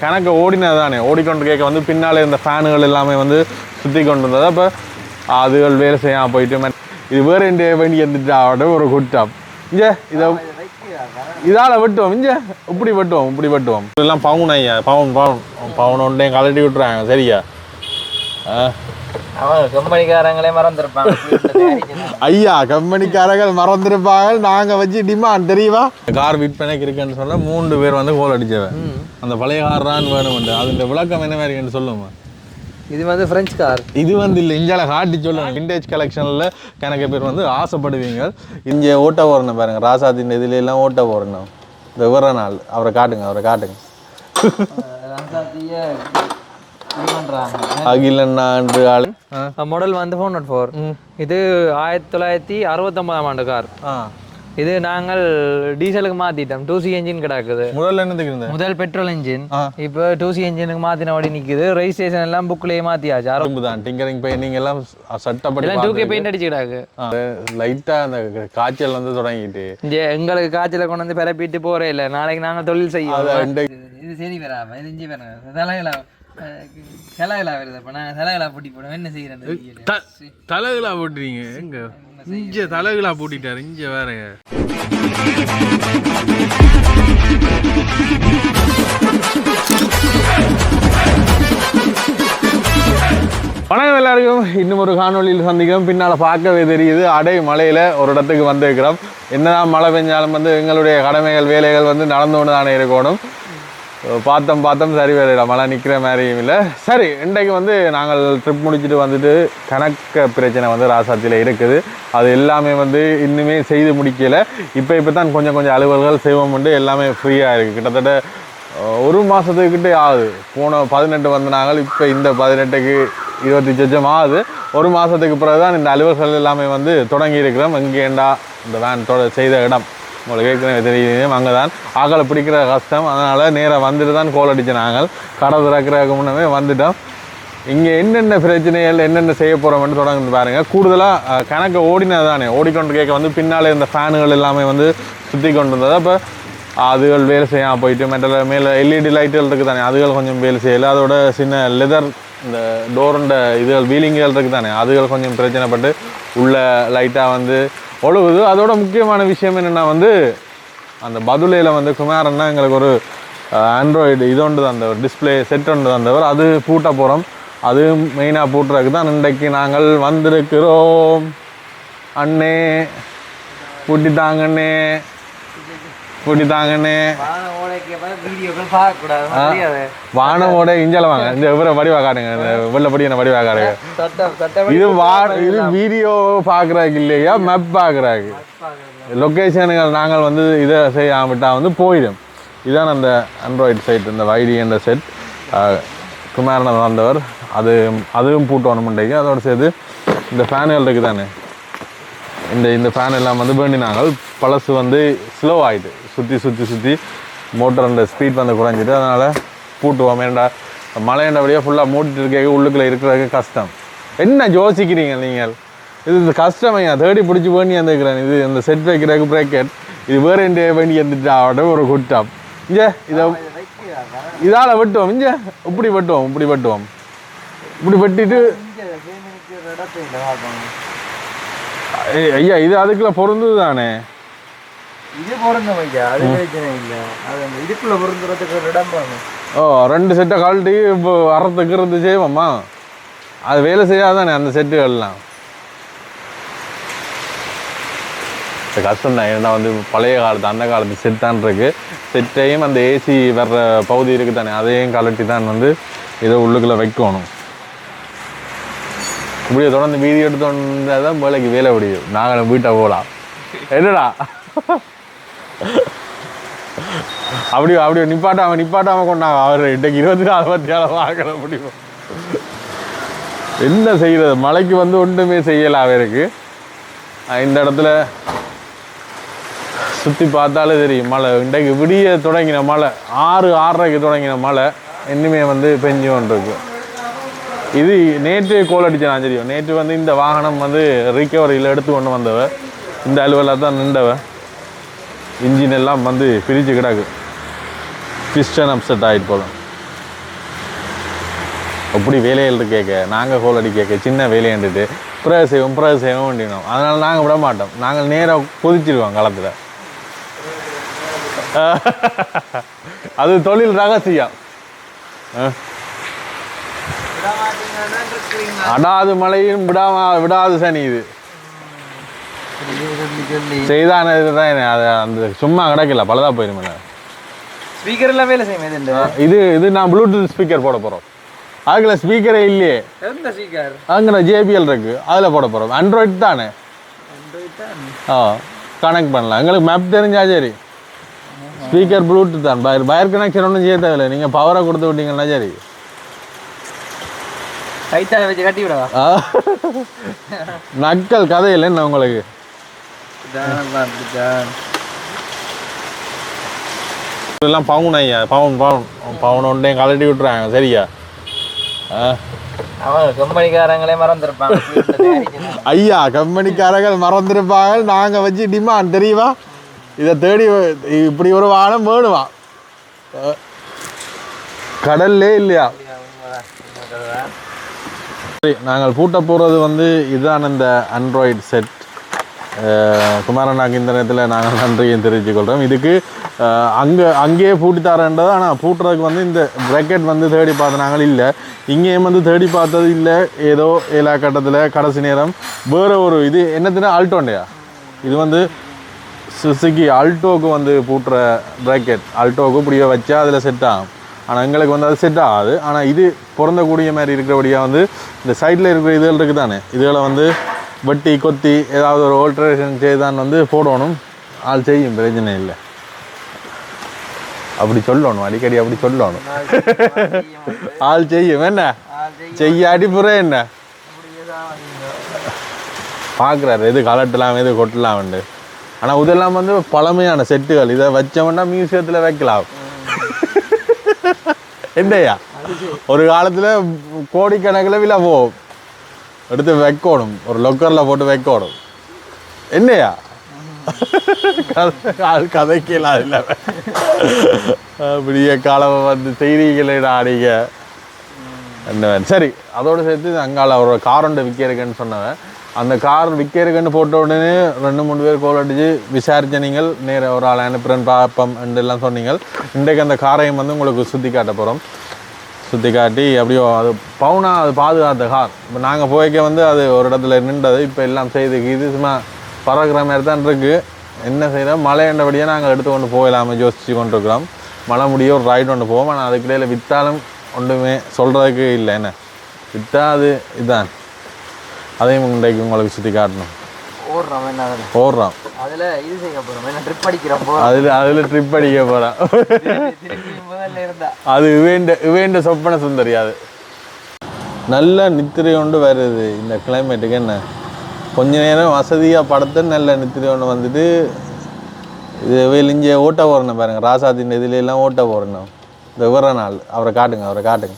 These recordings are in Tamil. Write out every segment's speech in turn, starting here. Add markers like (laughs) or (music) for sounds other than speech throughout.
கணக்கு ஓடினது தானே ஓடிக்கொண்டு கேட்க வந்து பின்னாலே இந்த ஃபேனுகள் எல்லாமே வந்து சுற்றி கொண்டு இருந்தது அப்போ அதுகள் வேலை செய்யாமல் போயிட்டு இது வேறு எந்த வண்டி இருந்துட்டு ஒரு குட்டம் இங்கே இதை இதால் வெட்டுவோம். இங்கே இப்படி வெட்டுவோம் இப்படி வெட்டுவோம். இதெல்லாம் பவுன் ஐயா பவுன் பவுன். பவுன் ஒன்றே கலட்டி விட்டுறாங்க சரியா? ஆ. கம்பெனிக்காரங்களே மறந்துருப்பாங்க. ஐயா கம்பெனிக்காரர்கள் மறந்துருப்பாங்க நாங்கள் வச்சு டிமாண்ட் தெரியுமா? கார் விற்பனைக்கு இருக்குன்னு சொல்ல மூன்று பேர் வந்து கோல் அடிச்சவன். அந்த பழைய கார் தான் வேணும்ண்டு அதுன்ற விளக்கம் என்ன மாதிரி சொல்லுங்க இது வந்து ஃப்ரெஞ்ச் கார் இது வந்து இல்லை இஞ்சால காட்டி சொல்லணும் விண்டேஜ் கலெக்ஷனில் கணக்கு பேர் வந்து ஆசைப்படுவீங்க. இங்கே ஓட்ட போறணும் பாருங்க. ராசாத்தின் இதுல எல்லாம் ஓட்ட போறணும் இந்த விவர நாள். அவரை காட்டுங்க அவரை காட்டுங்க. ஆள். மாடல் வந்து ஃபோர் நாட் ஃபோர் இது ஆயிரத்தி தொள்ளாயிரத்தி அறுபத்தொன்பதாம் ஆண்டு கார் இது நாங்கள் டீசலுக்கு மாத்திட்டோம். டூ சி என்ஜின் கிடக்குது. முதல்ல இருந்தேன் முதல் பெட்ரோல் இன்ஜின் ஆ. இப்போ டூ சி என்ஜினுக்கு மாத்தினபடி நிக்குது. ரெஜிஸ்ட்ரேஷன் எல்லாம் புக்லயே மாத்தியாச்சு. அறுபது தான். டிங்கரிங் பெயிண்டிங் எல்லாம் சட்டப்படி எல்லாம் டூ கே பெயிண்ட் அடிச்சு கிடாக்கு லைட்டா அந்த காய்ச்சல் வந்து தொடங்கிட்டு. இங்க எங்களுக்கு காய்ச்சல கொண்டு வந்து பிறப்பிட்டு போறே இல்லை. நாளைக்கு நாங்க தொழில் இந்த- இது சரி இது இஞ்சி வராம தலைகளா வருது அப்ப. நான் தலைகளா பூட்டி போடுவேன். என்ன தலகுலா போட்டுறீங்க. எங்க? இஞ்ச தலகுலா பூட்டிட்டாரு. இஞ்ச வேற வணக்கம் எல்லாருக்கும். இன்னும் ஒரு காணொளியில் சந்திக்கிறோம். பின்னால் பார்க்கவே தெரியுது. அடை மலையில் ஒரு இடத்துக்கு வந்திருக்கிறோம். என்னதான் மழை பெஞ்சாலும் வந்து எங்களுடைய கடமைகள் வேலைகள் வந்து நடந்து கொண்டு தானே இருக்கணும். பார்த்தோம் பார்த்தோம். சரி வேற மழை நிற்கிற மாதிரியும் இல்லை. சரி இன்றைக்கு வந்து நாங்கள் ட்ரிப் முடிச்சுட்டு வந்துட்டு கணக்க பிரச்சனை வந்து ராசாத்தியில் இருக்குது. அது எல்லாமே வந்து இன்னுமே செய்து முடிக்கலை. இப்போ இப்போ தான் கொஞ்சம் கொஞ்சம் அலுவல்கள் செய்வோம் உண்டு. எல்லாமே ஃப்ரீயாக இருக்குது கிட்டத்தட்ட ஒரு மாதத்துக்கிட்டே ஆகுது. போன பதினெட்டு வந்த நாங்கள் இப்போ இந்த பதினெட்டுக்கு இருபத்தி சொச்சம் ஆகுது. ஒரு மாதத்துக்கு பிறகு தான் இந்த அலுவல்கள் எல்லாமே வந்து தொடங்கி இருக்கிறோம். எங்கேண்டா இந்த வேன் தொட செய்த இடம்? உங்களுக்கு ஏற்கனவே தெரியும் அங்கே தான் ஆக்களை பிடிக்கிற கஷ்டம். அதனால் நேராக வந்துட்டு தான் கோல் அடித்த நாங்கள். கடை திறக்கிறதுக்கு முன்னமே வந்துட்டோம். இங்கே என்னென்ன பிரச்சனைகள் என்னென்ன செய்ய போகிறோம்னு தொடர்ந்து பாருங்கள் கூடுதலாக கணக்கு ஓடினது தானே ஓடிக்கொண்டு கேட்க வந்து பின்னாலே இந்த ஃபேனுகள் எல்லாமே வந்து சுற்றி கொண்டு இருந்தது அப்போ அதுகள் வேலை செய்யாமல் போயிட்டு மெட்டல மேலே எல்இடி லைட்டுகள் இருக்குது தானே அதுகள் கொஞ்சம் வேலை செய்யலை. அதோட சின்ன லெதர் இந்த டோருண்ட இதுகள் வீலிங்குகள் இருக்குது தானே அதுகள் கொஞ்சம் பிரச்சனைப்பட்டு உள்ள லைட்டாக வந்து ஒழுகுது அதோட முக்கியமான விஷயம் என்னென்னா வந்து அந்த பதுலையில் வந்து குமாரன்னா எங்களுக்கு ஒரு ஆண்ட்ராய்டு இது ஒன்று அந்த ஒரு டிஸ்பிளே செட் ஒன்று தந்தவர். அது பூட்ட போகிறோம் அது மெயினாக பூட்டுறதுக்கு தான் இன்றைக்கு நாங்கள் வந்திருக்கிறோம். அண்ணே பூட்டி தெரியாது வானமோட இஞ்சால வாங்க. இந்த இவரை வடிவா காட்டுங்க இந்த வெள்ளப்படி என்ன வடிவா காட்டுங்க. இது வா இது வீடியோ பார்க்குறாங்க இல்லையா? மேப் பார்க்குறாங்க லொக்கேஷனுகள் நாங்கள் வந்து இதை செய்யாம விட்டா வந்து போயிடும். இதான் அந்த ஆண்ட்ராய்டு சைட் இந்த வைடி என்ற செட் குமாரன் வந்தவர். அது அதுவும் பூட்டணும் இன்றைக்கு. அதோட சேர்த்து இந்த ஃபேனுகள் இருக்குது தானே இந்த இந்த ஃபேன் எல்லாம் வந்து வேண்டினாங்க. பழசு வந்து ஸ்லோ ஆயிட்டு. சுற்றி சுற்றி சுற்றி மோட்டர் அந்த ஸ்பீட் வந்து குறைஞ்சிட்டு அதனால் பூட்டுவோம் ஏன்டா மழையண்டபடியாக ஃபுல்லாக மூட்டிட்டு இருக்க உள்ளுக்குள்ளே இருக்கிறதுக்கு கஷ்டம். என்ன யோசிக்கிறீங்க நீங்கள்? இது இந்த கஷ்டம் ஐயா தேடி பிடிச்சி வேண்டி வந்துருக்கிறேன். இது இந்த செட் வைக்கிறதுக்கு ப்ராக்கெட் இது வேறு எந்த வேண்டி வந்துட்டு? ஒரு குட்டம் இங்கே இதை இதால் வெட்டுவோம். இங்கே இப்படி வெட்டுவோம் இப்படி வெட்டுவோம். இப்படி வெட்டிட்டு ஐயா இது அதுக்குள்ள பொருந்தது தானே? இது பொருந்தும் ஐயா அது பிரச்சனை இல்லை. அது அந்த இதுக்குள்ள பொருந்துறதுக்கு ஒரு இடம் வேணும். ஓ ரெண்டு செட்டை கழட்டி இப்போ அறத்துக்கு இருந்து செய்வோம்மா அது வேலை செய்யாதானே அந்த செட்டுகள்லாம் கஷ்டம் தான். ஏன்னா வந்து பழைய காலத்து அந்த காலத்து செட் தான் இருக்கு. செட்டையும் அந்த ஏசி வர்ற பகுதி இருக்கு தானே. அதையும் கழட்டி தான் வந்து இதை உள்ளுக்குள்ளே வைக்கணும். இப்படியே தொடர்ந்து வீடியோ எடுத்து வந்தால் தான் வேலைக்கு வேலை முடியும். நாங்களும் வீட்டை போகலாம் என்னடா? அப்படி அப்படி நிப்பாட்டாம நிப்பாட்டாம கொண்டாங்க. அவர் இன்றைக்கு இருபத்தி நாலு பத்தி நாள் வாங்கிட முடியும் என்ன செய்யறது? மழைக்கு வந்து ஒன்றுமே செய்யலை அவருக்கு. இந்த இடத்துல சுற்றி பார்த்தாலே தெரியும் மழை இன்றைக்கு விடிய தொடங்கின மழை ஆறு ஆறரைக்கு தொடங்கின மழை இன்னுமே வந்து பெஞ்சு கொண்டிருக்கு. இது நேற்று கோல் அடிச்சான் தெரியும். நேற்று வந்து இந்த வாகனம் வந்து ரிக்கவரியில் எடுத்து கொண்டு வந்தவ இந்த அலுவலாக தான் நின்றவ இன்ஜின் எல்லாம் வந்து பிரித்து கிடக்கு. பிஸ்டன் அப்செட் ஆகிட்டு போதும். அப்படி வேலைகள் கேட்க நாங்கள் கோல் அடி கேட்க சின்ன வேலையாண்டுட்டு பிறகு செய்வோம் பிறகு செய்வோம் அப்படின்னோம். அதனால் நாங்கள் விட மாட்டோம். நாங்கள் நேராக கொதிச்சிருவோம் களத்தில். அது தொழில் ரகசியம். அடாது மழையும் விடாம விடாது சனி இது. செய்தான இதுதான் என்ன, அது அந்த சும்மா கிடக்கல பலதா போயிருமே ஸ்பீக்கர் எல்லாம் வேலை செய்யும் இது இது நான் ப்ளூடூத் ஸ்பீக்கர் போட போகிறோம் அதுக்குள்ள ஸ்பீக்கரே இல்லையே. எந்த ஸ்பீக்கர் அங்கே ஜேபிஎல் இருக்கு அதில் போட போகிறோம் ஆண்ட்ராய்ட் தானே. ஆ கனெக்ட் பண்ணலாம். எங்களுக்கு மேப் தெரிஞ்சா சரி. ஸ்பீக்கர் ப்ளூடூத் தான். பயர் பயர் கனெக்ஷன் ஒன்றும் செய்ய தேவையில்லை. நீங்கள் பவரை கொடுத்து விட்டீங்கன்னா சரி. கைத்தால வச்சு கட்டி விடவா. நக்கல் கதையில் என்ன உங்களுக்கு. இதெல்லாம் பவுன் ஐயா பவுன் பவுன் பவுன் ஒன்றையும் கழட்டி விட்டுறாங்க சரியா? கம்பெனிக்காரங்களே மறந்துருப்பாங்க ஐயா கம்பெனிக்காரர்கள் மறந்துருப்பாங்க நாங்கள் வச்சு டிமாண்ட் தெரியுமா? இதை தேடி இப்படி ஒரு வானம் வேணுமா? கடல்லே இல்லையா? சரி நாங்கள் பூட்ட போகிறது வந்து இதுதான் இந்த ஆண்ட்ராய்டு செட் குமாரனாக்கு இந்த நேரத்தில் நாங்கள் நன்றியும் தெரிவிச்சுக்கொள்கிறோம் இதுக்கு அங்கே அங்கேயே பூட்டி தரேன்றது ஆனால் பூட்டுறதுக்கு வந்து இந்த ப்ராக்கெட் வந்து தேடி பார்த்த நாங்கள் இல்லை. இங்கேயும் வந்து தேடி பார்த்தது இல்லை. ஏதோ எல்லா கட்டத்தில் கடைசி நேரம் வேறு ஒரு இது. என்னத்தினா அல்டோண்டையா இது வந்து சுசுக்கி ஆல்டோக்கு வந்து பூட்டுற ப்ராக்கெட் ஆல்டோக்கு இப்படியே வச்சா அதில் செட் ஆகும். ஆனால் எங்களுக்கு வந்து அது செட் ஆகாது. ஆனால் இது பிறந்தக்கூடிய மாதிரி இருக்கிறபடியாக வந்து இந்த சைடில் இருக்கிற இதுகள் இருக்குது தானே இதுகளை வந்து வெட்டி கொத்தி ஏதாவது ஒரு ஆல்ட்ரேஷன் செய்தான் வந்து போடணும். ஆள் செய்யும் பிரச்சனை இல்லை. அப்படி சொல்லணும் அடிக்கடி அப்படி சொல்லணும். ஆள் செய்யும் என்ன? செய்யாடி புற என்ன? பார்க்குறாரு எது கலட்டலாம் எது கொட்டலாம்ண்டு ஆனால் இதெல்லாம் வந்து பழமையான செட்டுகள். இதை வச்சோம்னா மியூசியத்தில் வைக்கலாம். என்னையா? ஒரு காலத்தில் கோடிக்கணக்கில் விலை போகும். எடுத்து வைக்கணும் ஒரு லொக்கரில் போட்டு வைக்கணும் என்னையா கதை- கதைக்கலாம் இல்லை அப்படியே காலம் வந்து செய்திகளை ஆடிங்க என்னவன் சரி அதோடு சேர்த்து அங்கால அவரோட கார் ஒன்று விற்கிறக்குன்னு சொன்னவன் அந்த கார் விற்கிறக்குன்னு போட்ட உடனே ரெண்டு மூணு பேர் கோல் அடிச்சு விசாரிச்ச நீங்கள் நேர ஒரு ஆள் அனுப்புறேன் பார்ப்போம் எல்லாம் சொன்னீங்க இன்றைக்கு அந்த காரையும் வந்து உங்களுக்கு சுற்றி காட்ட போகிறோம் சுற்றி காட்டி அப்படியோ அது பவுனா அது பாதுகாத்த கார். இப்போ நாங்கள் போய்க்க வந்து அது ஒரு இடத்துல நின்றது இப்போ எல்லாம் செய்து இது சும்மா பறக்கிற மாதிரி தான் இருக்குது என்ன செய்கிறோம் மழை என்றபடியாக நாங்கள் எடுத்து கொண்டு போகலாமல் யோசிச்சு கொண்டு இருக்கிறோம் மழை முடிய ஒரு ரைடு ஒன்று போவோம். ஆனால் அதுக்கிடையில் விற்றாலும் ஒன்றுமே சொல்கிறதுக்கு இல்லை. என்ன? விற்றா அது இதுதான் அதையும் இன்றைக்கு உங்களுக்கு சுற்றி காட்டணும். ஓடுறோம் ஓடுறோம். அதுல இது செய்ய போறோம். என்ன ட்ரிப் அடிக்கிறோம் போ அதில் அதில் ட்ரிப் அடிக்க போகிறான் அது இவேண்ட இவேண்ட சொப்பன சுந்தரி அது. நல்ல நித்திரை கொண்டு வருது இந்த கிளைமேட்டுக்கு என்ன? கொஞ்ச நேரம் வசதியாக படுத்து நல்ல நித்திரை ஒன்று வந்துட்டு இது வெளிஞ்ச ஓட்ட போறணும் பாருங்க. ராசாத்தின் இதுல எல்லாம் ஓட்ட போறணும். இந்த விவர நாள். அவரை காட்டுங்க அவரை காட்டுங்க.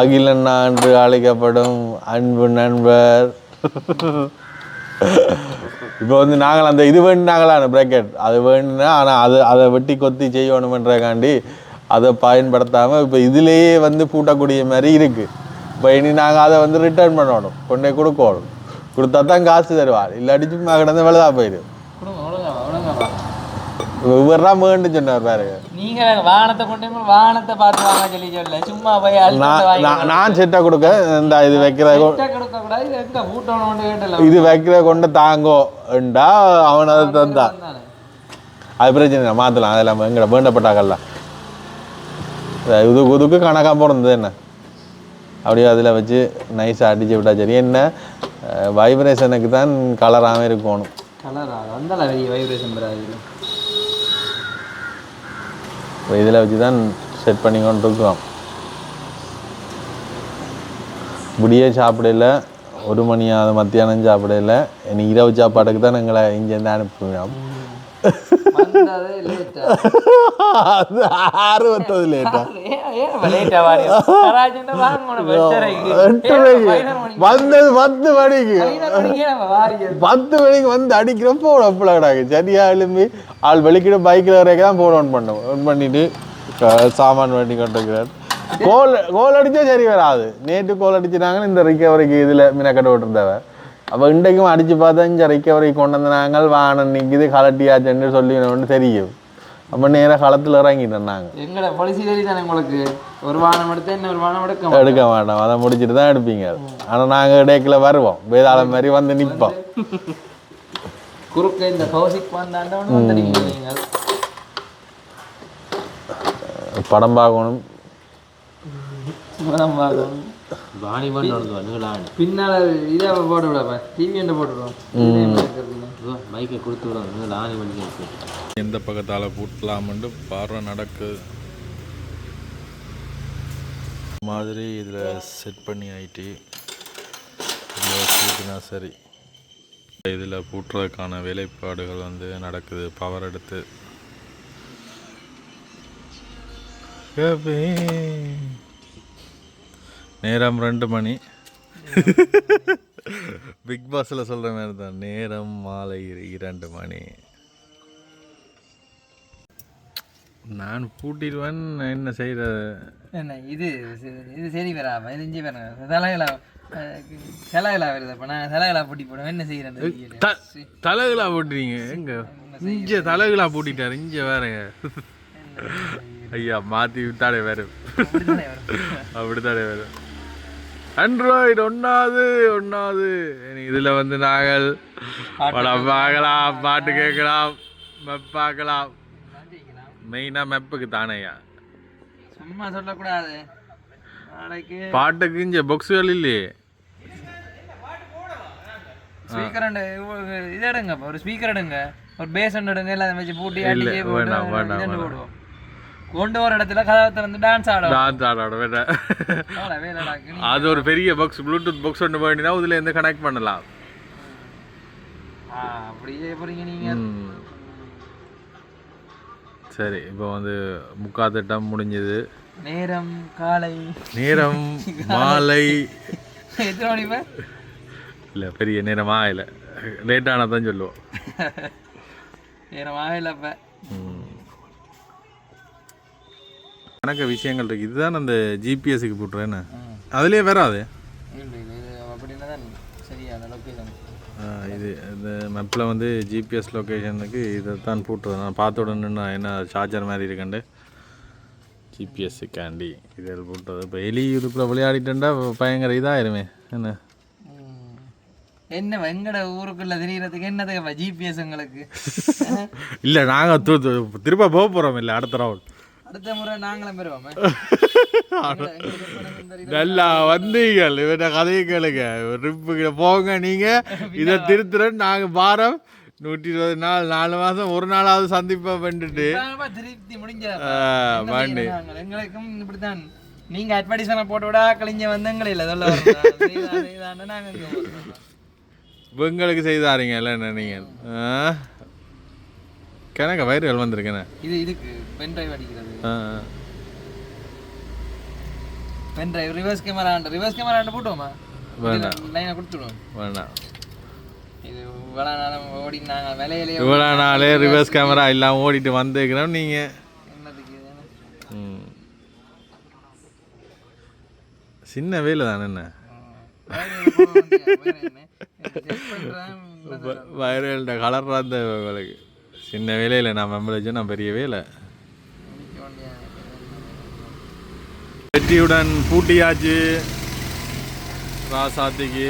அகிலன் என்று அழைக்கப்படும் அன்பு நண்பர். (laughs) இப்போ வந்து நாங்கள் அந்த இது வேணுனாங்களா அந்த ப்ராக்கெட் அது வேணும்னா ஆனால் அது அதை வெட்டி கொத்தி செய்யணுமன்றக்காண்டி அதை பயன்படுத்தாமல் இப்போ இதுலேயே வந்து பூட்டக்கூடிய மாதிரி இருக்குது இப்போ இனி நாங்கள் அதை வந்து ரிட்டர்ன் பண்ணணும். கொண்டே கொடுக்கணும். கொடுத்தா தான் காசு தருவார். இல்லை சும்மா கிடந்து வெளதா போயிடும் இவர்தான் வேண்டு சொன்னார் பாருங்க நீங்க வாகனத்தை கொண்டு வாகனத்தை பார்த்து வாங்க சொல்லி சொல்ல சும்மா போய் நான் செட்டை கொடுக்க இந்த இது வைக்கிற கொடுக்க கூடாது இது எங்க வைக்கிற கொண்டு தாங்கோண்டா அவன் அதை தந்தான் அது பிரச்சனை இல்லை மாற்றலாம் அதெல்லாம் எங்கட வேண்டப்பட்டாக்கல்லாம் இது இதுக்கு கணக்காக பிறந்தது என்ன? அப்படியே அதில் வச்சு நைஸாக அடிச்சு விட்டா சரி. என்ன? வைப்ரேஷனுக்கு தான் கலராகவே இருக்கணும். கலரா வந்தால பெரிய வைப்ரேஷன் வராது இதில் வச்சு தான் செட் பண்ணி கொண்டு இருக்கிறோம். விடிய சாப்பிடல ஒரு மணி ஆகுது மத்தியானம் சாப்பிடல. இனி இரவு சாப்பாட்டுக்கு தான் எங்களை இங்கேருந்து அனுப்புவோம். ஆர்வத்தது லேட்டா வந்தது பத்து மணிக்கு பத்து மணிக்கு வந்து அடிக்கிறப்போ கிடாக்கு சரியா எழும்பி ஆள் வெளிக்கிட பைக்கில் வரைக்கும் தான் போன் ஆன் பண்ணோம் ஆன் பண்ணிட்டு சாமான் பண்ணி கொண்டிருக்கிறார் கோல் கோல் அடிச்சா சரி வராது நேற்று கோல் அடிச்சிட்டாங்கன்னு இந்த ரிக்கவரிக்கு இதில் மினக்கட்ட விட்டுருந்தவ அப்போ இன்றைக்கும் அடிச்சு பார்த்தா இந்த ரிக்கவரி கொண்டு வந்து நாங்கள் வானம் நிற்கிது கலட்டியாச்சுன்னு சொல்லி ஒன்று தெரியும் அப்போ நேராக களத்தில் இறங்கிட்டோம் நாங்கள் எங்கட பாலிசி தானே உங்களுக்கு ஒரு வானம் எடுத்தா இன்னும் ஒரு வானம் எடுக்க. எடுக்க மாட்டோம் அதை முடிச்சுட்டு தான் எடுப்பீங்க ஆனால் நாங்கள் இடைக்கில் வருவோம் வேதாளம் மாதிரி வந்து நிற்போம் குறுக்க இந்த கௌசிக் வந்தாண்டவனு நீங்கள் படம் பார்க்கணும் சும்மா பார்க்கணும் வாணிபன் நடந்து வந்துங்களான் பின்னால இதை போட்டு விடாப்ப டிவி என்ன போட்டு விடுவோம் மைக்கை கொடுத்து நீங்கள் ஆணி பண்ணி எந்த பக்கத்தால் பூட்டலாம்னு பார்வை நடக்குது மாதிரி இதில் செட் பண்ணி ஆயிட்டு இதில் பூட்டினா சரி. இதில் பூட்டுறதுக்கான வேலைப்பாடுகள் வந்து நடக்குது பவர் எடுத்து. கபே. நேரம் ரெண்டு மணி. பிக் பாஸில் சொல்கிற மாதிரி தான் நேரம் மாலை இரு- இரண்டு மணி. நான் பூட்டிடுவேன். என்ன செய்கிறது என்ன இது இது சரி வரா பதினஞ்சு பேர். தலைகளா தலைகளா வருது. அப்ப நான் தலைகளா பூட்டி போடுவேன். என்ன செய்யறேன் த தலைகளா போட்டுறீங்க? எங்க? இஞ்ச தலைகளா பூட்டிட்டாரு. இஞ்ச வேற ஐயா மாத்தி விட்டாலே வேற. அப்படித்தானே வரும். ஆண்ட்ராய்டு ஒன்னாவது ஒன்னாவது இதுல வந்து நாங்கள் படம் பார்க்கலாம் பாட்டு கேட்கலாம் மெப் பார்க்கலாம். மெயினா மெப்புக்கு தானேயா சும்மா சொல்லக்கூடாது. பாட்டுக்கு இங்க பாக்ஸுகள் இல்லையே? ஸ்பீக்கர் இது எடுங்க ஒரு ஸ்பீக்கர் எடுங்க. ஒரு பேஸ் எடுங்க எல்லாத்தையும் வச்சு பூட்டி இதெண்டு வேணாம். போடுவோம். கொண்டு வர இடத்துல கதவை திறந்து டான்ஸ் ஆடும் டான்ஸ் ஆடோட வேண்டாம். அது ஒரு பெரிய பாக்ஸ் ப்ளூடூத் பாக்ஸ் ஒன்று வேண்டினா இதுல இருந்து கனெக்ட் பண்ணலாம். அப்படியே போறீங்க நீங்க. சரி இப்போ வந்து முக்கா திட்டம் முடிஞ்சது. நேரம் காலை. நேரம் மாலை. எத்தனை மணி? இல்லை பெரிய நேரமா தான் சொல்லுவோம். நேரம் ஆகல அப்ப கணக்க விஷயங்கள் இருக்கு. இதுதான் அந்த ஜிபிஎஸ்க்கு போட்டுறேன்னு அதுலேயே வராது இது இந்த மெப்பில் வந்து ஜிபிஎஸ் லொக்கேஷனுக்கு இதை தான் போட்டுருவேன் நான் பார்த்த உடனே நான் என்ன சார்ஜர் மாதிரி இருக்கண்டு? ஜிபிஎஸ்ஸுக்காண்டி இதில் போட்டது இப்போ எலி இதுக்குள்ளே விளையாடிட்டேன்டா பயங்கர இதாயிருமே. என்ன? என்ன எங்கட ஊருக்குள்ள தெரியறதுக்கு என்னதுக்கு ஜிபிஎஸ் உங்களுக்கு? (laughs) இல்லை நாங்கள் திரும்ப போக போகிறோம் இல்லை அடுத்த ரவுண்ட் அடுத்த முறை நாங்களும் பெறுவோமே (laughs) நல்லா வந்தீங்க இவன கதையை கேளுங்க. ட்ரிப்புக்கு போங்க நீங்கள் இதை திருத்துறேன் நாங்கள் வாரம். நூற்றி இருபது நாள் நாலு மாதம் ஒரு நாளாவது சந்திப்பா பண்ணிட்டு திருப்தி முடிஞ்ச எங்களுக்கும் இப்படித்தான். நீங்க அட்வர்டைஸ்மெண்ட் போட்டு விடா கழிஞ்ச வந்தங்களே இல்ல. சொல்ல நாங்க போறோம். உங்களுக்கு செய்தாருங்க இல்லை நீங்கள் கிணக்க வயிறுகள் வந்திருக்கேண்ணே இது இதுக்கு பென் டிரைவ் அடிக்கிறது. Pen drive reverse camera reverse camera போட்டுவோமா? வேண்டாம் லைனை கொடுத்துடுவோம் வேண்டாம் இது இவ்வளோ நேரம் ஓடி நாங்கள் விலையிலேயே இவ்வளோ நாளே ரிவர்ஸ் கேமரா இல்லாமல் ஓடிட்டு வந்துக்கிறோம் நீங்கள் சின்ன வேலை தானே என்ன? வயிறுகள்கிட்ட கலர் தான் உங்களுக்கு. சின்ன வேலையில் நான் மெம்பரேஜும் நான் பெரிய வேலை. வெற்றியுடன் பூட்டியாச்சு. ராசாத்திக்கு.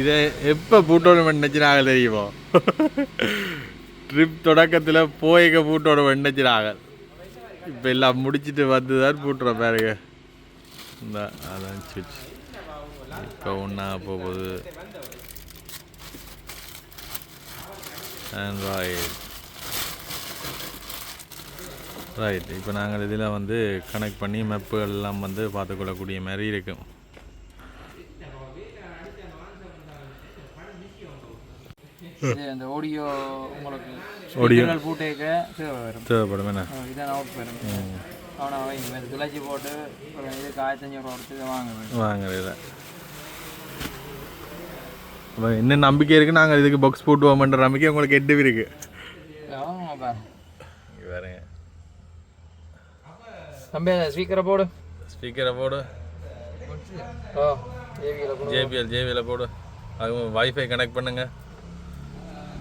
இதை எப்போ பூட்டோட வெண்டச்சினாக தெரியுமோ? ட்ரிப் தொடக்கத்தில் போய்க்க பூட்டோட வெண்டச்சினாக இப்போ எல்லாம் முடிச்சிட்டு வந்து தான் பூட்டுற பாருங்க. இந்த அதான் சுவிட்ச் இப்போ ஒன்றா போகுது. ஆண்ட்ராய்டு ரைட் இப்போ நாங்கள் இதில் வந்து கனெக்ட் பண்ணி மெப்புகள் எல்லாம் வந்து பார்த்துக்கொள்ளக்கூடிய மாதிரி இருக்கும் இது அந்த ஆடியோ உங்களுக்கு speaker போட்டேக்க தேவைப்படும். என்ன? இதான் அவுட் வரும் அவனை துளைச்சி போட்டு ஒரு இதுக்கு ஆயிரத்தி அஞ்சூறு கொடுத்து இதை வாங்க வேண்டும். வாங்குறதில்ல அப்ப என்ன நம்பிக்கை இருக்குது நாங்கள் இதுக்கு பாக்ஸ் போட்டுவோம்ன்ற நம்பிக்கை உங்களுக்கு எட்டு இருக்கு. பாருங்க. தம்பி ஸ்பீக்கரை போடு. ஸ்பீக்கரை போடு. ஓ ஜேபிஎல் ஜேபிஎல் போடு. அது வைஃபை கனெக்ட் பண்ணுங்க.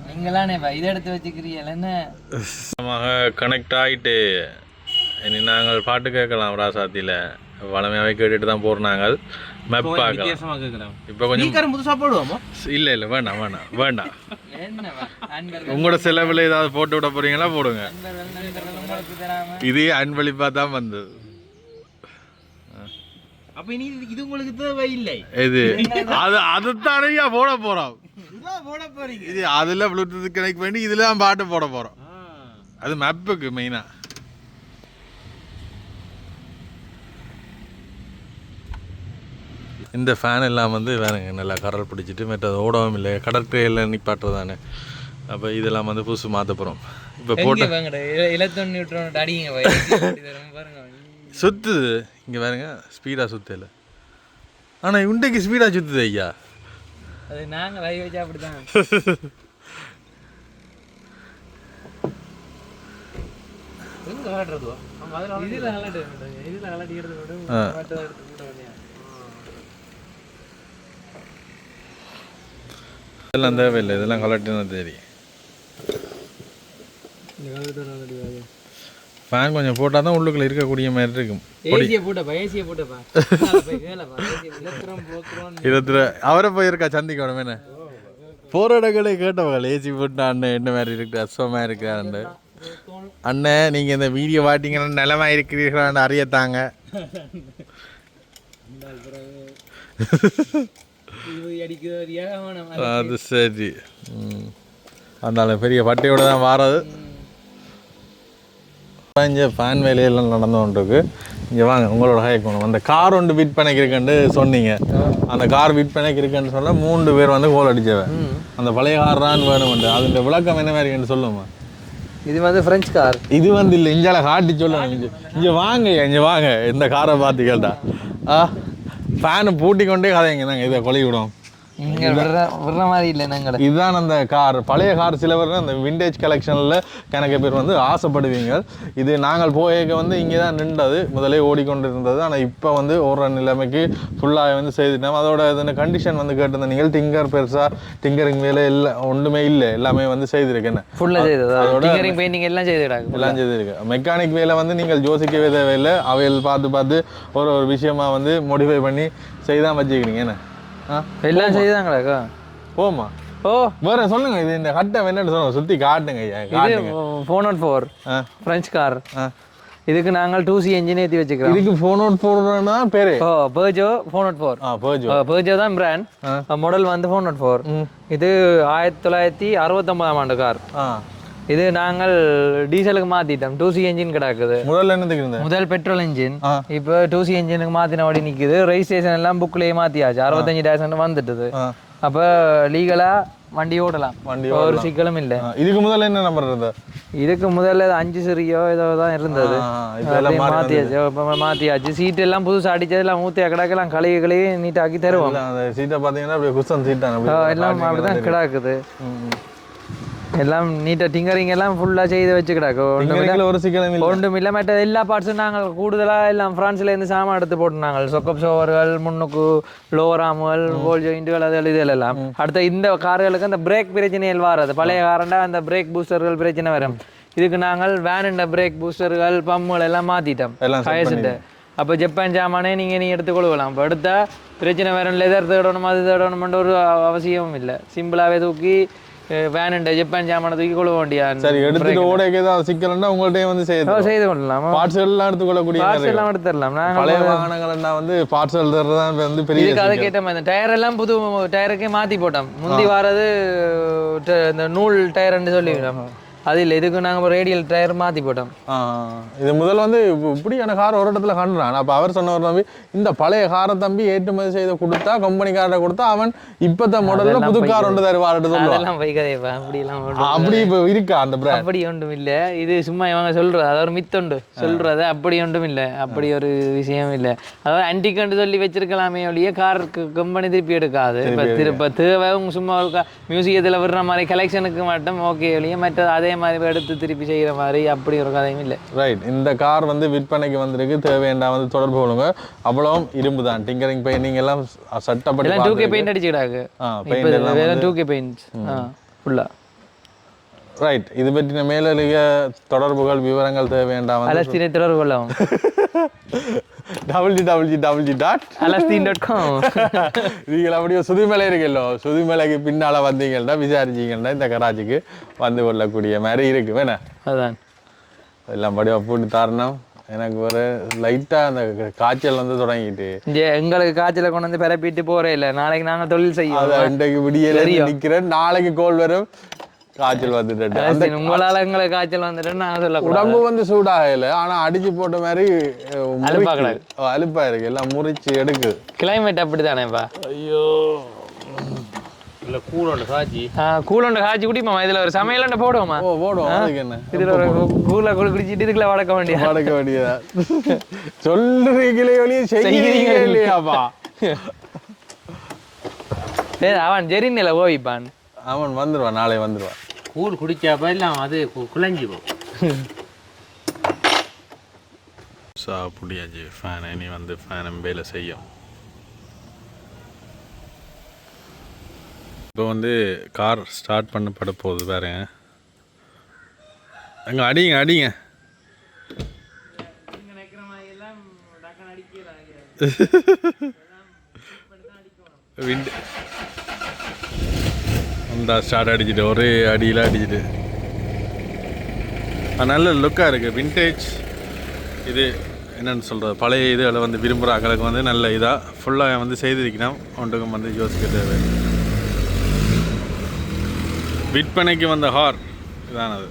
நீங்களானே இதை எடுத்து வச்சுக்கிறீங்க என்ன? கனெக்ட் ஆகிட்டு இனி நாங்கள் பாட்டு கேட்கலாம் ராசாத்தியில் வளமையாகவே கேட்டுட்டு தான் போகிறோம் நாங்கள் மேப் பார்க்கலாம். கேட்குறேன் இப்போ கொஞ்சம் புதுசாக போடுவோமா? இல்லை இல்லை வேண்டாம் வேண்டாம் வேண்டாம் (laughs) உங்களோட செலவில் ஏதாவது போட்டு விட போறீங்களா? போடுங்க. இதே அன்பளிப்பாக தான் வந்தது. அப்போ இனி இது உங்களுக்கு தேவை இல்லை இது (laughs) அது அதுதானையா போட இதுதான் போட போறீங்க. இது அதில் ப்ளூடூத் கனெக்ட் பண்ணி இதில் தான் பாட்டு போட போகிறோம் அது மேப்புக்கு மெயினாக இந்த ஃபேன் எல்லாம் வந்து வேணுங்க. நல்லா கரல் பிடிச்சிட்டு மற்றது ஓடவும் இல்லை. கடற்கரையில் நிப்பாட்டுறதானே அப்போ இதெல்லாம் வந்து புதுசு மாற்ற போகிறோம் இப்போ போட்ட சுத்துது. இங்கே பாருங்க ஸ்பீடாக சுத்தல. ஆனால் இன்றைக்கு ஸ்பீடாக சுத்துது ஐயா. அது நாங்க லைவ் வச்சா அப்படிதான். எங்கே விளையாடுறதுவா இதுல கலட்டு இதுல கலட்டிக்கிறது விட ஆ. மற்றதை எடுத்து போட வேண்டியது இதெல்லாம் தேவையில்லை இதெல்லாம் கலட்டினா தெரியும். ஃபேன் கொஞ்சம் போட்டால் தான் உள்ளுக்குள்ளே இருக்கக்கூடிய மாதிரி இருக்கும். போய் இருபத்தி அவரை போயிருக்கா சந்திக்கணும் என்ன? போகிற இடங்களே கேட்டவங்க ஏசி போட்டு அண்ணன் என்ன மாதிரி இருக்கு அஸ்வமாக இருக்காண்டு அண்ணன்? நீங்கள் இந்த வீடியோ பார்த்தீங்கன்னா நிலமா இருக்கிறீர்களான்னு அறியத்தாங்க. (laughs) (laughs) அது சரி. ம். அதனால பெரிய பட்டையோட தான் வாரது. இங்கே ஃபேன் வேலையெல்லாம் நடந்து கொண்டிருக்கு. இங்கே வாங்க உங்களோட ஹைக்கணும் அந்த கார் ஒன்று விற்பனைக்கு இருக்குன்னு சொன்னீங்க. அந்த கார் விற்பனைக்கு இருக்குன்னு சொல்ல மூன்று பேர் வந்து கோல் அடிச்சவன். அந்த பழைய கார் தான் வேணும்ண்டு அதோட விளக்கம் என்ன மாதிரி இருக்குன்னு சொல்லுமா? இது வந்து பிரெஞ்சு கார் இது வந்து இல்லை இஞ்சால காட்டி சொல்லணும் இங்கே இங்கே வாங்க இங்கே வாங்க. இந்த காரை பார்த்து கேட்டா. ஆ? ஃபேனு பூட்டி கொண்டே கதைங்க நாங்கள் இதை கொலை விடும் விடுற மாதிரி இல்லை நாங்கள இதுதான் அந்த கார் பழைய கார் சில பேர் அந்த விண்டேஜ் கலெக்ஷனில் கணக்கு பேர் வந்து ஆசைப்படுவீங்க. இது நாங்கள் போயிருக்க வந்து இங்கே தான் நின்றது முதலே ஓடிக்கொண்டு இருந்தது ஆனால் இப்போ வந்து ஓடுற நிலைமைக்கு ஃபுல்லாக வந்து செய்துட்டோம். அதோட இந்த கண்டிஷன் வந்து கேட்டிருந்த நீங்கள் டிங்கர் பெருசா டிங்கரிங் வேலை இல்லை ஒன்றுமே இல்லை. எல்லாமே வந்து செய்திருக்கேன் ஃபுல்லா செய்தது? டிங்கரிங் பெயிண்டிங் எல்லாம் செய்துடாங்க எல்லாம் செய்திருக்கு. மெக்கானிக் வேலை வந்து நீங்கள் யோசிக்கவே தேவையில்லை. அவைகள் பார்த்து பார்த்து ஒரு ஒரு விஷயமா வந்து மோடிஃபை பண்ணி செய்தான் வச்சுக்கிறீங்க. என்ன? எல்லாம் செய்தாங்களாக்கா போமா ஓ. வேற சொல்லுங்க இது இந்த கட்டை என்னன்னு சொல்லுங்க சுத்தி காட்டுங்க ஐயா காட்டுங்க. Four naught four. French car. இதுக்கு நாங்கள் டூ சி என்ஜின் ஏற்றி வச்சுக்கிறோம். இதுக்கு ஃபோன் அவுட் போடுறதுன்னா தான் பேரு? ஓ பேர்ஜோ ஃபோர் நாட் ஃபோர் ஆ பேஜோ பேர்ஜோ தான் பிராண்ட் மாடல் வந்து ஃபோர் நாட் ஃபோர் இது ஆயிரத்தி தொள்ளாயிரத்தி அறுபத்தொம்பதாம் ஆண்டு கார் ஆ. இது நாங்கள் டீசலுக்கு மாத்திட்டோம். டூ சி என்ஜின் கிடக்குது. முதல்ல என்னதுக்கு இருந்த முதல் பெட்ரோல் இன்ஜின். இப்போ டூ சி இன்ஜினுக்கு மாத்தினபடி நிக்குது. ரெஜிஸ்ட்ரேஷன் எல்லாம் புக்லயே மாத்தியாச்சு. அறுபத்தஞ்சு டேஷன் வந்துட்டுது. அப்ப லீகலா வண்டி ஓடலாம். வண்டி ஒரு சிக்கலும் இல்லை. இதுக்கு முதல்ல என்ன நம்பர் இருந்த இதுக்கு முதல்ல அஞ்சு சிறியோ ஏதோ தான் இருந்தது. மாத்தியாச்சு. இப்ப மாத்தியாச்சு. சீட் எல்லாம் புதுசா அடிச்சது எல்லாம் ஊத்தி கிடக்கெல்லாம் கழுவி கழுவி நீட்டாக்கி தருவோம். சீட்டை பார்த்தீங்கன்னா அப்படியே குஷன் சீட்டான எல்லாம் அப்படிதான் கிடக்குது. எல்லாம் நீட்டா டிங்கரிங் எல்லாம் ஃபுல்லா செய்து வச்சு கிடக்கு ஒண்ணுமில்ல. இங்கே ஒரு சிக்கலும் இல்லை. ஒன்றும் இல்லை மற்ற எல்லா பார்ட்ஸும் நாங்கள் கூடுதலாக எல்லாம் ஃப்ரான்ஸ்ல இருந்து சாமான் எடுத்து போட்டு நாங்கள் சொக்கப் சோவர்கள் முன்னுக்கு லோவர் ஆமுகள் கோல் ஜாயிண்ட்டுகள் அது இது எல்லாம் அடுத்த இந்த கார்களுக்கு அந்த பிரேக் பிரச்சனைகள் வராது பழைய காரண்டா அந்த பிரேக் பூஸ்டர்கள் பிரச்சனை வரும். இதுக்கு நாங்கள் வேனுண்ட பிரேக் பூஸ்டர்கள் பம்முகள் எல்லாம் மாற்றிட்டோம் set ஹயர்ஸ்ட்டு அப்போ ஜப்பான் சாமானே நீங்கள் நீ எடுத்துக்கொள்ளலாம் இப்போ எடுத்தா பிரச்சனை வேற லெதர் தேடணும் அது தேடணும்ன்ற ஒரு அவசியமும் இல்லை. சிம்பிளாகவே தூக்கி வேனுண்ட ஜப்பான் சாமானை தூக்கி கொள்ள வேண்டிய சரி எடுத்துட்டு ஓடைக்கு ஏதாவது சிக்கல்னா உங்கள்கிட்டயே வந்து செய்யுது செய்து கொள்ளலாம் பார்ட்ஸ் எல்லாம் எடுத்துக்கொள்ளக்கூடிய பார்ட்ஸ் மாதிரி எல்லாம் எடுத்துடலாம் நாங்கள் பழைய வாகனங்கள்னா வந்து பார்ட்ஸ் எழுதுறது தான் வந்து பெரிய இதுக்கு அதை கேட்ட மாதிரி டயர் எல்லாம் புது டயருக்கே மாத்தி போட்டோம் முந்தி வாரது இந்த நூல் டயர்ன்னு சொல்லிவிடும் அது இல்லை இதுக்கு நாங்கள் ரேடியல் டயர் மாத்தி போட்டோம். இது முதல்ல வந்து இப்ப இப்படியான கார் ஒரு இடத்துல கண்டுறான். அப்போ அவர் சொன்னவர் தம்பி இந்த பழைய காரை தம்பி ஏற்றுமதி செய்து கொடுத்தா கம்பெனி காரை கொடுத்தா அவன் இப்பத்த மாடல்ல புது கார் ஒன்று சொல்லுவான். அதெல்லாம் வைக்கதேப்பா அப்படிலாம் அப்படி இப்போ இருக்கா அந்த பிராண்ட்? அப்படி ஒன்றும் இல்லை. இது சும்மா இவங்க சொல்றது அது ஒரு மித்துண்டு சொல்றது அப்படி ஒன்றும் இல்லை. அப்படி ஒரு விஷயம் இல்லை. அதாவது ஆன்டிக்கண்டு சொல்லி வச்சிருக்கலாமே ஒழிய காருக்கு கம்பெனி திருப்பி எடுக்காது. இப்போ திருப்ப தேவை சும்மா ஒரு மியூசியத்தில் விடுற மாதிரி கலெக்ஷனுக்கு மட்டும் ஓகே ஒழிய மற்ற அதே மாதிரி எடுத்து திருப்பி செய்கிற மாதிரி அப்படி ஒரு கதையும் இல்லை. ரைட் இந்த கார் வந்து விற்பனைக்கு வந்திருக்கு. தேவையண்டா வந்து தொடர்பு கொள்ளுங்க. அவ்வளவும் இரும்பு தான். டிங்கரிங் பெயிண்டிங் எல்லாம் சட்டப்படி டூ கே. பெயிண்ட் வேற டூ கே பெயிண்ட் ஃபுல்லாக ரைட் இது பற்றின மேலதிக தொடர்புகள் விவரங்கள் தேவையண்டா வந்து அலஸ்தீனை தொடர்பு கொள்ளவும். W W W dot alasteen dot com (laughs) நீங்கள் அப்படியே சுதுமலை இருக்குல்லோ சுதுமலைக்கு பின்னால் வந்தீங்கன்னா விசாரிச்சீங்கன்னா இந்த கராச்சிக்கு வந்து கொள்ளக்கூடிய மாதிரி இருக்கு. வேணா? அதான். எல்லாம் படிவா போட்டு தரணும். எனக்கு ஒரு லைட்டாக அந்த காய்ச்சல் வந்து தொடங்கிட்டு. எங்களுக்கு காய்ச்சலை கொண்டு வந்து பிறப்பிட்டு போறே இல்லை. நாளைக்கு நாங்கள் தொழில் அது செய்வோம் இன்றைக்கு விடியல நிற்கிறேன் நாளைக்கு கோல் வரும். காய்ச்சல் வந்துட்டு உங்களால் எங்களுக்கு காய்ச்சல் வந்துட்டு நாங்கள் சொல்லக்கூடாது உடம்பு வந்து சூடாகல ஆனா அடிச்சு போட்ட மாதிரி அலுப்பா இருக்கு. எல்லாம் முறிச்சு எடுக்குது கிளைமேட் அப்படி தானேப்பா ஐயோ. இல்ல கூலண்ட காய்ச்சி. குடிப்போமா? இதுல ஒரு சமையலண்ட போடுவோமா? ஓ போடுவோம். அதுக்கு என்ன? இதுல ஒரு கூல குடி குடிச்சிட்டு இதுக்குள்ள வளர்க்க வேண்டிய மடக்க வேண்டியதா? சொல்றீங்களே ஒழிய செய்கிறீங்க இல்லையாப்பா? அவன் ஜெரினில ஓவிப்பான். அவன் வந்துருவான் நாளை வந்துருவான். கூழ் குடிச்சாப்ப எல்லாம் அது குழஞ்சி போகும். சாப்பிடியாச்சு ஃபேன் இனி வந்து ஃபேன் வேலை செய்யும். இப்போ வந்து கார் ஸ்டார்ட் பண்ணப்பட போகுது பாருங்க. அங்கே அடிங்க அடிங்க. (laughs) விண்டு அந்த ஸ்டார்ட் அடிச்சுட்டு ஒரே அடியில் அடிச்சுட்டு நல்ல லுக்காக இருக்குது விண்டேஜ் இது என்னென்னு சொல்கிறது பழைய இது அதில் வந்து விரும்புகிற அக்களுக்கு வந்து நல்ல இதாக ஃபுல்லாக வந்து செய்திருக்கணும். ஒன்றுக்கும் வந்து யோசிக்க தேவை விற்பனைக்கு வந்த ஹார் இதானது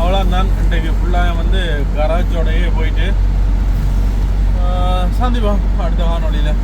அவ்வளோதான் இன்றைக்கு ஃபுல்லாக வந்து கராச்சோடையே போயிட்டு சந்திப்போம். அடுத்த காணொலியில்